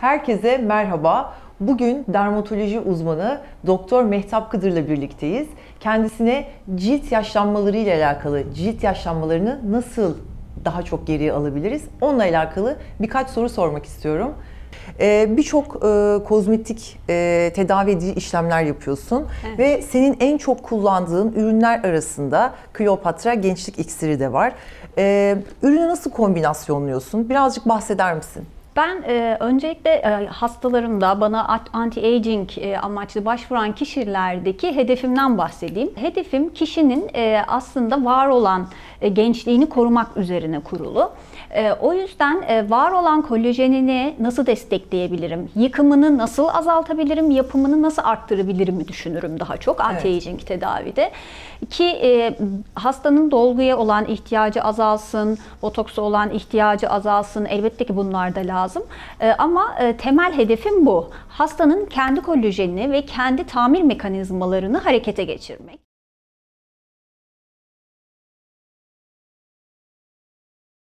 Herkese merhaba. Bugün dermatoloji uzmanı Doktor Mehtap Kıdır'la birlikteyiz. Kendisine cilt yaşlanmaları ile alakalı cilt yaşlanmalarını nasıl daha çok geriye alabiliriz? Onunla alakalı birkaç soru sormak istiyorum. Ee, Birçok e, kozmetik e, tedavi edici işlemler yapıyorsun ve senin en çok kullandığın ürünler arasında Kleopatra Gençlik İksiri de var. Ee, ürünü nasıl kombinasyonluyorsun? Birazcık bahseder misin? Ben e, öncelikle e, hastalarımda bana anti-aging e, amaçlı başvuran kişilerdeki hedefimden bahsedeyim. Hedefim kişinin e, aslında var olan e, gençliğini korumak üzerine kurulu. E, o yüzden e, var olan kolajenini nasıl destekleyebilirim, yıkımını nasıl azaltabilirim, yapımını nasıl arttırabilirim düşünürüm daha çok anti-aging tedavide. Ki e, hastanın dolguya olan ihtiyacı azalsın, botoksa olan ihtiyacı azalsın. Elbette ki bunlar da lazım. E, ama e, temel hedefim bu. Hastanın kendi kolajenini ve kendi tamir mekanizmalarını harekete geçirmek.